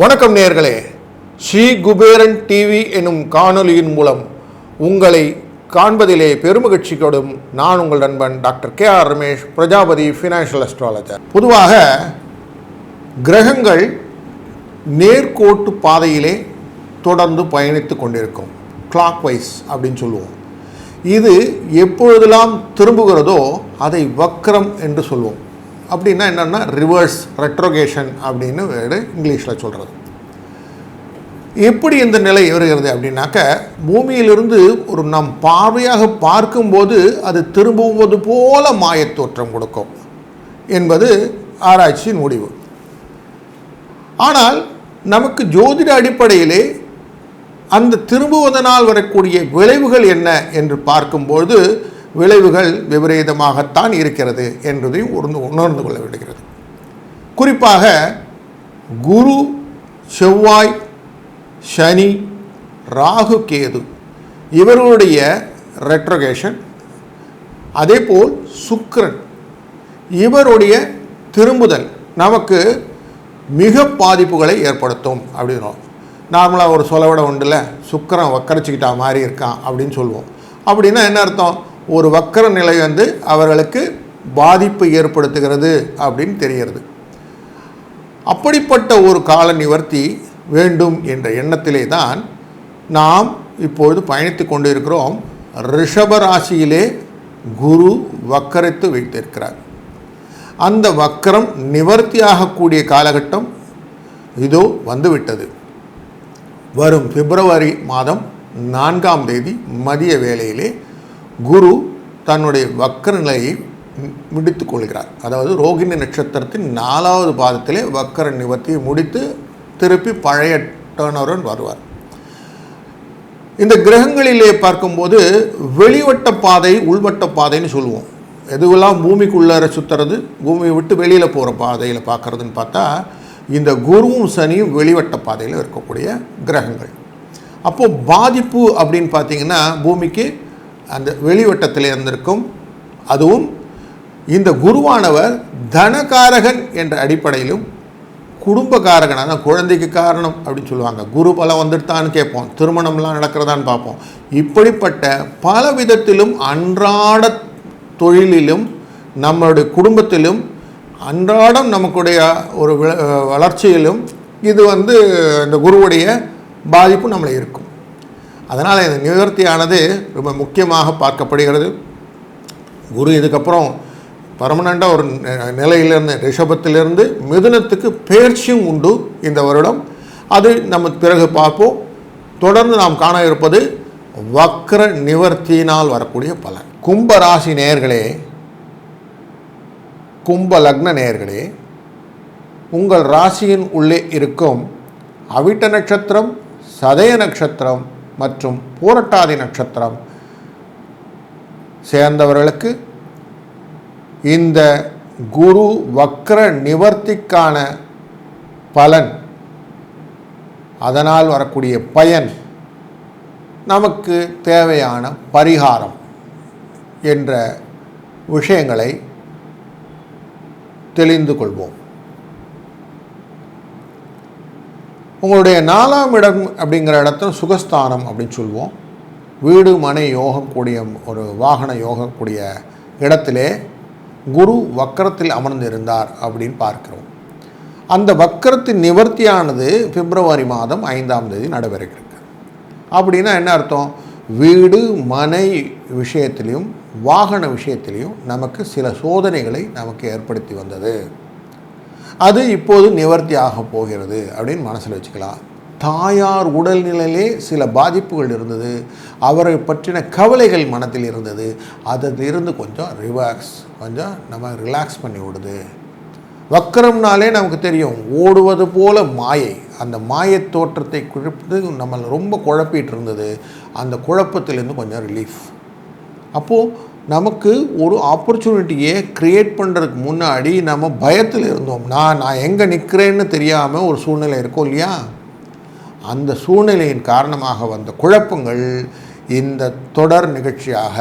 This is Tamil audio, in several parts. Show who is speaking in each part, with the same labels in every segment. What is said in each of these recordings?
Speaker 1: வணக்கம் நேர்களே. ஸ்ரீ குபேரன் டிவி எனும் காணொளியின் மூலம் உங்களை காண்பதிலே பெருமகிழ்ச்சியோடும் நான் உங்கள் நண்பன் doctor K R Ramesh Prajapati financial astrologer பொதுவாக கிரகங்கள் நேர்கோட்டு பாதையிலே தொடர்ந்து பயணித்து கொண்டிருக்கும். கிளாக் வைஸ் அப்படின்னு சொல்லுவோம். இது எப்பொழுதெல்லாம் திரும்புகிறதோ அதை வக்ரம் என்று சொல்வோம். அப்படின்னா என்னென்னா ரிவர்ஸ் ரெட்ரோகேஷன் அப்படின்னு வேறு இங்கிலீஷில் சொல்கிறது எப்படி இந்த நிலை வருகிறது அப்படின்னாக்க பூமியிலிருந்து ஒரு நம் பார்வையாக பார்க்கும்போது அது திரும்புவது போல மாயத் தோற்றம் கொடுக்கும் என்பது ஆராய்ச்சியின் முடிவு. ஆனால் நமக்கு ஜோதிட அடிப்படையிலே அந்த திரும்புவதனால் வரக்கூடிய விளைவுகள் என்ன என்று பார்க்கும்போது விளைவுகள் விபரீதமாகத்தான் இருக்கிறது என்பதையும் உணர்ந்து உணர்ந்து கொள்ள வேண்டுகிறது. குறிப்பாக குரு செவ்வாய் சனி ராகு கேது இவர்களுடைய ரெட்ரோகேஷன் அதேபோல் சுக்ரன் இவருடைய திரும்புதல் நமக்கு மிக பாதிப்புகளை ஏற்படுத்தும் அப்படின்றோம் நார்மலாக ஒரு சொலவிட உண்டுல சுக்கரன் வக்கரிச்சுக்கிட்டா மாதிரி இருக்கான் அப்படின்னு சொல்லுவோம். அப்படின்னா என்ன அர்த்தம்? ஒரு வக்கர நிலை வந்து அவர்களுக்கு பாதிப்பு ஏற்படுத்துகிறது அப்படின்னு தெரிகிறது. அப்படிப்பட்ட ஒரு கால நிவர்த்தி வேண்டும் என்ற எண்ணத்திலே தான் நாம் இப்பொழுது பயணித்து கொண்டு இருக்கிறோம் ரிஷபராசியிலே குரு வக்கரித்து வைத்திருக்கிறார். அந்த வக்கரம் நிவர்த்தியாகக்கூடிய காலகட்டம் இதோ வந்துவிட்டது. வரும் பிப்ரவரி மாதம் நான்காம் தேதி மதிய வேளையிலே குரு தன்னுடைய வக்கர நிலையை முடித்து கொள்கிறார். அதாவது ரோகிணி நட்சத்திரத்தின் நாலாவது பாதத்திலே வக்கர நிவர்த்தியை முடித்து திருப்பி பழைய டர்னருடன் வருவார். இந்த கிரகங்களிலே பார்க்கும்போது வெளிவட்ட பாதை உள்வட்ட பாதைன்னு சொல்லுவோம். எதுவெல்லாம் பூமிக்குள்ளார சுற்றுறது பூமியை விட்டு வெளியில் போகிற பாதையில் பார்க்குறதுன்னு பார்த்தா இந்த குருவும் சனியும் வெளிவட்ட பாதையில் இருக்கக்கூடிய கிரகங்கள். அப்போது பாதிப்பு அப்படின்னு பார்த்தீங்கன்னா பூமிக்கு அந்த வெளிவட்டத்தில் இருந்திருக்கும். அதுவும் இந்த குருவானவர் தனகாரகன் என்ற அடிப்படையிலும் குடும்பக்காரகன் அதான் குழந்தைக்கு காரணம் அப்படின்னு சொல்லுவாங்க. குரு பலம் வந்துட்டான்னு கேட்போம். திருமணம்லாம் நடக்கிறதான்னு பார்ப்போம். இப்படிப்பட்ட பல விதத்திலும் அன்றாட தொழிலிலும் நம்மளுடைய குடும்பத்திலும் அன்றாடம் நமக்குடைய ஒரு வளர்ச்சியிலும் இது வந்து இந்த குருவுடைய பாதிப்பு நம்மளை இருக்கும். அதனால் இந்த நிவர்த்தியானது ரொம்ப முக்கியமாக பார்க்கப்படுகிறது. குரு இதுக்கப்புறம் பர்மனண்ட்டாக ஒரு நிலையிலிருந்து ரிஷபத்திலிருந்து மிதுனத்துக்கு பயிற்சியும் உண்டு இந்த வருடம். அது நம்ம பிறகு பார்ப்போம். தொடர்ந்து நாம் காண இருப்பது வக்ர நிவர்த்தியினால் வரக்கூடிய பலன். கும்ப ராசி நேயர்களே கும்ப லக்ன நேயர்களே உங்கள் ராசியின் உள்ளே இருக்கும் அவிட்ட நட்சத்திரம் சதய நட்சத்திரம் மற்றும் பூரட்டாதி நட்சத்திரம் சேர்ந்தவர்களுக்கு இந்த குரு வக்ர நிவர்த்திக்கான பலன் அதனால் வரக்கூடிய பயன் நமக்கு தேவையான பரிகாரம் என்ற விஷயங்களை தெளிந்து கொள்வோம். உங்களுடைய நாலாம் இடம் அப்படிங்கிற இடத்துல சுகஸ்தானம் அப்படின்னு சொல்லுவோம் வீடு மனை யோகம் கூடிய ஒரு வாகன யோகம் கூடிய இடத்திலே குரு வக்கரத்தில் அமர்ந்திருந்தார் அப்படின்னு பார்க்கிறோம். அந்த வக்கரத்தின் நிவர்த்தியானது பிப்ரவரி மாதம் ஐந்தாம் தேதி நடைபெறுகிறது. அப்படின்னா என்ன அர்த்தம்? வீடு மனை விஷயத்திலையும் வாகன விஷயத்திலையும் நமக்கு சில சோதனைகளை நமக்கு ஏற்படுத்தி வந்தது. அது இப்போது நிவர்த்தி ஆக போகிறது அப்படின்னு மனசில் வச்சுக்கலாம். தாயார் உடல்நிலையிலே சில பாதிப்புகள் இருந்தது. அவரை பற்றின கவலைகள் மனத்தில் இருந்தது. அதிலிருந்து கொஞ்சம் ரிலாக்ஸ் கொஞ்சம் நம்ம ரிலாக்ஸ் பண்ணி விடுது. வக்கரம்னாலே நமக்கு தெரியும் ஓடுவது போல மாயை. அந்த மாயத் தோற்றத்தை குழப்பது நம்மளை ரொம்ப குழப்பிட்டு இருந்தது. அந்த குழப்பத்திலேருந்து கொஞ்சம் ரிலீஃப் அப்போது நமக்கு ஒரு ஆப்பர்ச்சுனிட்டியை க்ரியேட் பண்ணுறதுக்கு முன்னாடி நம்ம பயத்தில் இருந்தோம் நான் நான் எங்கே நிற்கிறேன்னு தெரியாமல் ஒரு சூழ்நிலை இருக்கும் இல்லையா? அந்த சூழ்நிலையின் காரணமாக வந்த குழப்பங்கள் இந்த தொடர் நிகழ்ச்சியாக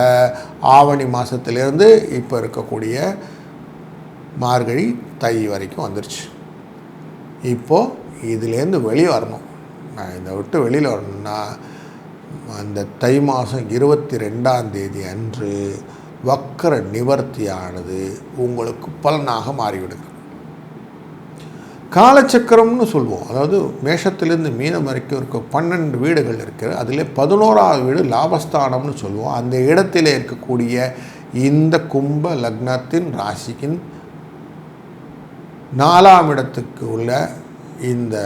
Speaker 1: ஆவணி மாதத்திலிருந்து இப்போ இருக்கக்கூடிய மார்கழி தை வரைக்கும் வந்துருச்சு. இப்போது இதுலேருந்து வெளியே வரணும். நான் இதை விட்டு வெளியில் வரணும்னா அந்த தை மாதம் இருபத்தி ரெண்டாம் தேதி அன்று வக்கர நிவர்த்தியானது உங்களுக்கு பலனாக மாறிவிடுங்க காலச்சக்கரம்னு சொல்லுவோம் அதாவது மேஷத்திலிருந்து மீனம் வரைக்கும் இருக்க பன்னெண்டு வீடுகள் இருக்கிற அதில் பதினோராவது வீடு லாபஸ்தானம்னு சொல்லுவோம் அந்த இடத்துல இருக்கக்கூடிய இந்த கும்ப லக்னத்தின் ராசிக்கின் நாலாம் இடத்துக்கு உள்ள இந்த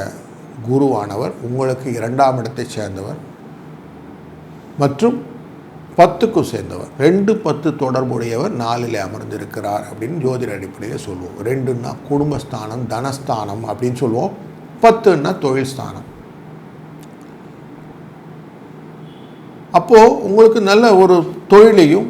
Speaker 1: குருவானவர் உங்களுக்கு இரண்டாம் இடத்தை சேர்ந்தவர். மற்றும் பத்துக்கும் சேர்ந்தவர். ரெண்டு பத்து தொடர்புடையவர் நாலில் அமர்ந்திருக்கிறார் அப்படின்னு ஜோதிட அடிப்படையில் சொல்லுவோம் ரெண்டுன்னா குடும்பஸ்தானம் தனஸ்தானம் அப்படின்னு சொல்லுவோம் பத்துன்னா தொழில் ஸ்தானம். அப்போது உங்களுக்கு நல்ல ஒரு தொழிலையும்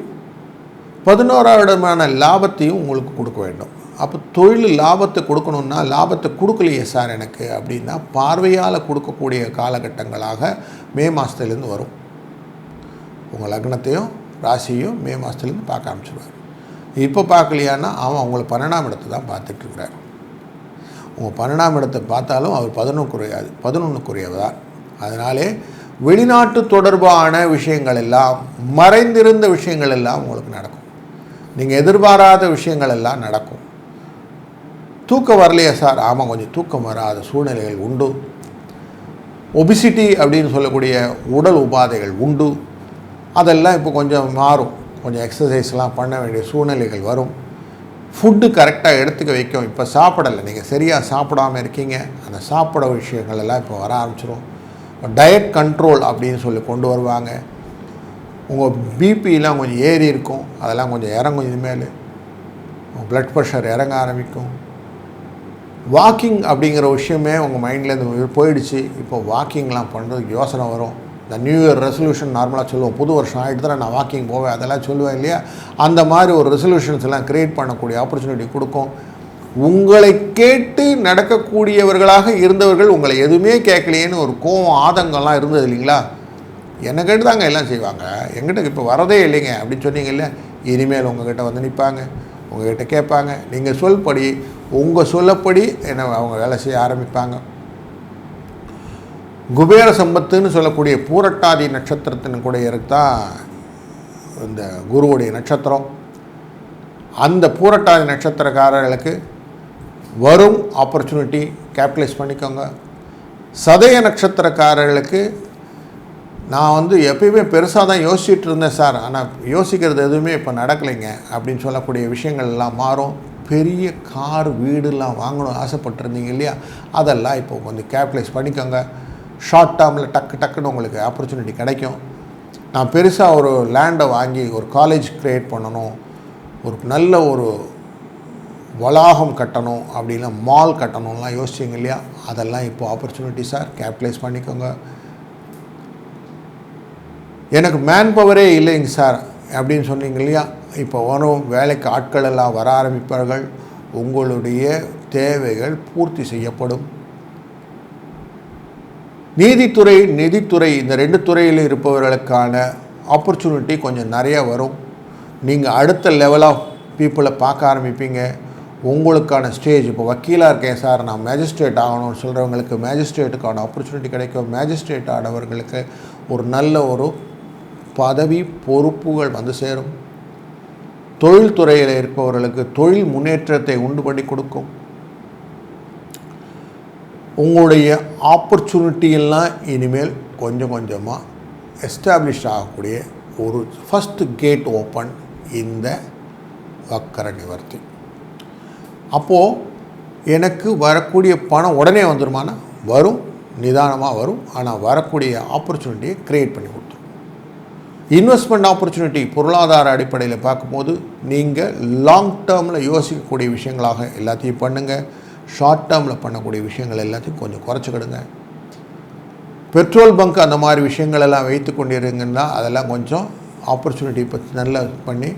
Speaker 1: பதினோராவிடமான லாபத்தையும் உங்களுக்கு கொடுக்க வேண்டும். அப்போ தொழில் லாபத்தை கொடுக்கணுன்னா லாபத்தை கொடுக்கலையே சார் எனக்கு அப்படின்னா பார்வையால் கொடுக்கக்கூடிய காலகட்டங்களாக மே மாதத்துலேருந்து வரும். உங்கள் லக்னத்தையும் ராசியும் மே மாதத்துலேருந்து பார்க்க ஆரம்பிச்சிடுவார் இப்போ பார்க்கலையான்னா அவன் உங்களை பன்னெண்டாம் இடத்தை தான் பார்த்துட்ருக்கிறார் உங்கள் பன்னெண்டாம் இடத்தை பார்த்தாலும் அவர் பதினொன்று குறையாது பதினொன்று அதனாலே வெளிநாட்டு தொடர்பான விஷயங்கள் எல்லாம் மறைந்திருந்த விஷயங்கள் எல்லாம் உங்களுக்கு நடக்கும். நீங்கள் எதிர்பாராத விஷயங்கள் எல்லாம் நடக்கும். தூக்கம் வரலையா சார்? ஆமாம் கொஞ்சம் தூக்கம் வராத சூழ்நிலைகள் உண்டு. ஒபிசிட்டி அப்படின்னு சொல்லக்கூடிய உடல் உபாதைகள் உண்டு. அதெல்லாம் இப்போ கொஞ்சம் மாறும். கொஞ்சம் எக்ஸசைஸ்லாம் பண்ண வேண்டிய சூழ்நிலைகள் வரும். ஃபுட்டு கரெக்டாக எடுத்துக்க வைக்கும். இப்போ சாப்பிடலை. நீங்கள் சரியாக சாப்பிடாமல் இருக்கீங்க. அந்த சாப்பிட விஷயங்கள் எல்லாம் இப்போ வர ஆரம்பிச்சிடும் டயட் கண்ட்ரோல் அப்படின்னு சொல்லி கொண்டு வருவாங்க. உங்கள் பிபிலாம் கொஞ்சம் ஏறி இருக்கும். அதெல்லாம் கொஞ்சம் இறங்கும் இனிமேல். உங்கள் ப்ளட் ப்ரெஷர் இறங்க ஆரம்பிக்கும். வாக்கிங் அப்படிங்கிற விஷயமே உங்கள் மைண்ட்லேருந்து போயிடுச்சு. இப்போ வாக்கிங்லாம் பண்ணுறதுக்கு யோசனை வரும். இந்த நியூ இயர் ரெசல்யூஷன் நார்மலாக சொல்லுவோம். புது வருஷம் ஆகிட்டு தான் நான் வாக்கிங் போவேன் அதெல்லாம் சொல்லுவேன் இல்லையா? அந்த மாதிரி ஒரு ரெசல்யூஷன்ஸ் எல்லாம் க்ரியேட் பண்ணக்கூடிய ஆப்பர்ச்சுனிட்டி கொடுக்கும். உங்களை கேட்டு நடக்கக்கூடியவர்களாக இருந்தவர்கள் உங்களை எதுவுமே கேட்கலையேன்னு ஒரு கோவம் ஆதங்கம்லாம் இருந்தது இல்லைங்களா? என்னை கேட்டு தாங்க எல்லாம் செய்வாங்க. எங்கிட்ட இப்போ வரதே இல்லைங்க. அப்படின்னு சொன்னீங்கல்ல இனிமேல் உங்ககிட்ட வந்து நிற்பாங்க உங்ககிட்ட கேட்பாங்க. நீங்கள் சொல்படி உங்கள் சொல்லப்படி என்ன அவங்க வேலை செய்ய ஆரம்பிப்பாங்க. குபேர சம்பத்துன்னு சொல்லக்கூடிய பூரட்டாதி நட்சத்திரத்தின் கூட இருக்கா இந்த குருவுடைய நட்சத்திரம். அந்த பூரட்டாதி நட்சத்திரக்காரர்களுக்கு வரும் ஆப்பர்ச்சுனிட்டி கேபிட்டலைஸ் பண்ணிக்கோங்க. சதய நட்சத்திரக்காரர்களுக்கு நான் வந்து எப்பயுமே பெருசாக தான் யோசிச்சுட்டு இருந்தேன் சார். ஆனால் யோசிக்கிறது எதுவுமே இப்போ நடக்கலைங்க அப்படின்னு சொல்லக்கூடிய விஷயங்கள் எல்லாம் மாறும். பெரிய கார் வீடுலாம் வாங்கணும் ஆசைப்பட்டிருந்தீங்க இல்லையா? அதெல்லாம் இப்போ கொஞ்சம் கேபிட்டலைஸ் பண்ணிக்கோங்க. ஷார்ட் டேர்மில் டக்கு டக்குன்னு உங்களுக்கு ஆப்பர்ச்சுனிட்டி கிடைக்கும். நான் பெருசாக ஒரு லேண்டை வாங்கி ஒரு காலேஜ் க்ரியேட் பண்ணணும். ஒரு நல்ல ஒரு வளாகம் கட்டணும் அப்படின்னா மால் கட்டணும்லாம் யோசிச்சிங்க இல்லையா? அதெல்லாம் இப்போ ஆப்பர்ச்சுனிட்டி சார் கேபிட்டலைஸ் பண்ணிக்கோங்க. எனக்கு மேன் பவரே இல்லைங்க சார் அப்படின்னு சொன்னீங்க இல்லையா? இப்போ வரும் வேலைக்கு ஆட்கள் எல்லாம் வர ஆரம்பிப்பார்கள். உங்களுடைய தேவைகள் பூர்த்தி செய்யப்படும். நீதித்துறை நிதித்துறை இந்த ரெண்டு துறையில் இருப்பவர்களுக்கான ஆப்பர்ச்சுனிட்டி கொஞ்சம் நிறைய வரும். நீங்கள் அடுத்த லெவல் ஆஃப் பீப்புளை பார்க்க ஆரம்பிப்பீங்க. உங்களுக்கான ஸ்டேஜ் இப்போ வக்கீலாக இருக்கேன் சார் நான் மேஜிஸ்ட்ரேட் ஆகணும்னு சொல்கிறவங்களுக்கு மேஜிஸ்ட்ரேட்டுக்கான ஆப்பர்ச்சுனிட்டி கிடைக்கும். மேஜிஸ்ட்ரேட் ஆனவர்களுக்கு ஒரு நல்ல ஒரு பதவி பொறுப்புகள் வந்து சேரும். தொழில்துறையில் இருப்பவர்களுக்கு தொழில் முன்னேற்றத்தை உண்டு பண்ணி கொடுக்கும். உங்களுடைய ஆப்பர்ச்சுனிட்டி எல்லாம் இனிமேல் கொஞ்சம் கொஞ்சமாக எஸ்டாப்ளிஷ் ஆகக்கூடிய ஒரு ஃபஸ்ட்டு கேட் ஓப்பன் இந்த வக்கர நிவர்த்தி. அப்போது எனக்கு வரக்கூடிய பணம் உடனே வந்துருமானா? வரும். நிதானமாக வரும். ஆனால் வரக்கூடிய ஆப்பர்ச்சுனிட்டியை க்ரியேட் பண்ணி கொடுத்துரும். இன்வெஸ்ட்மெண்ட் ஆப்பர்ச்சுனிட்டி பொருளாதார அடிப்படையில் பார்க்கும்போது நீங்கள் லாங் டேர்மில் யோசிக்கக்கூடிய விஷயங்களாக எல்லாத்தையும் பண்ணுங்கள் ஷார்ட் டேர்மில் பண்ணக்கூடிய விஷயங்கள் எல்லாத்தையும் கொஞ்சம் குறைச்சிக்கிடுங்க. பெட்ரோல் பங்க் அந்த மாதிரி விஷயங்கள் எல்லாம் வைத்து கொண்டிருங்கன்னா அதெல்லாம் கொஞ்சம் ஆப்பர்ச்சுனிட்டி பற்றி நல்லா பண்ணி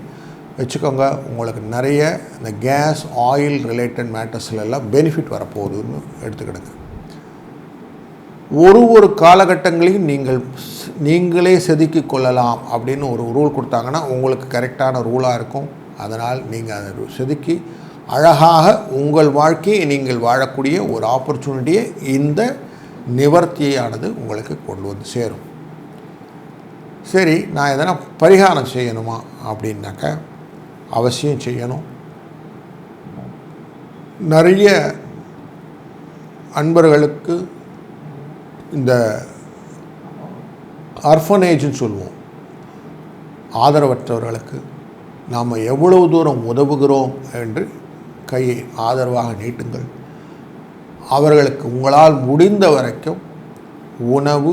Speaker 1: வச்சுக்கோங்க. உங்களுக்கு நிறைய இந்த கேஸ் ஆயில் ரிலேட்டட் மேட்டர்ஸ்ல எல்லாம் பெனிஃபிட் வரப்போகுதுன்னு எடுத்துக்கிடுங்க. ஒரு ஒரு காலகட்டங்களையும் நீங்கள் நீங்களே செதுக்கிக் கொள்ளலாம் அப்படின்னு ஒரு ரூல் கொடுத்தாங்கன்னா உங்களுக்கு கரெக்டான ரூலாக இருக்கும். அதனால் நீங்கள் அதை செதுக்கி அழகாக உங்கள் வாழ்க்கையை நீங்கள் வாழக்கூடிய ஒரு ஆப்பர்ச்சுனிட்டியை இந்த நிவர்த்தியானது உங்களுக்கு கொண்டு வந்து சேரும். சரி நான் எதனா பரிகாரம் செய்யணுமா அப்படின்னாக்க அவசியம் செய்யணும். நிறைய அன்பர்களுக்கு இந்த அர்ஃபனேஜ்னு சொல்லுவோம். ஆதரவற்றவர்களுக்கு நாம் எவ்வளவு தூரம் உதவுகிறோம் என்று கையை ஆதரவாக நீட்டுங்கள். அவர்களுக்கு உங்களால் முடிந்த வரைக்கும் உணவு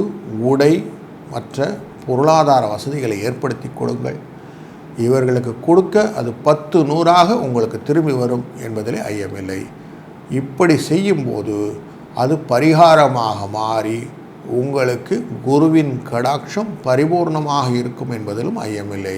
Speaker 1: உடை மற்ற பொருளாதார வசதிகளை ஏற்படுத்தி கொடுங்கள். இவர்களுக்கு கொடுக்க அது பத்து நூறாக உங்களுக்கு திரும்பி வரும் என்பதில் ஐயமில்லை. இப்படி செய்யும்போது அது பரிகாரமாக மாறி உங்களுக்கு குருவின் கடாட்சம் பரிபூர்ணமாக இருக்கும் என்பதிலும் ஐயமில்லை.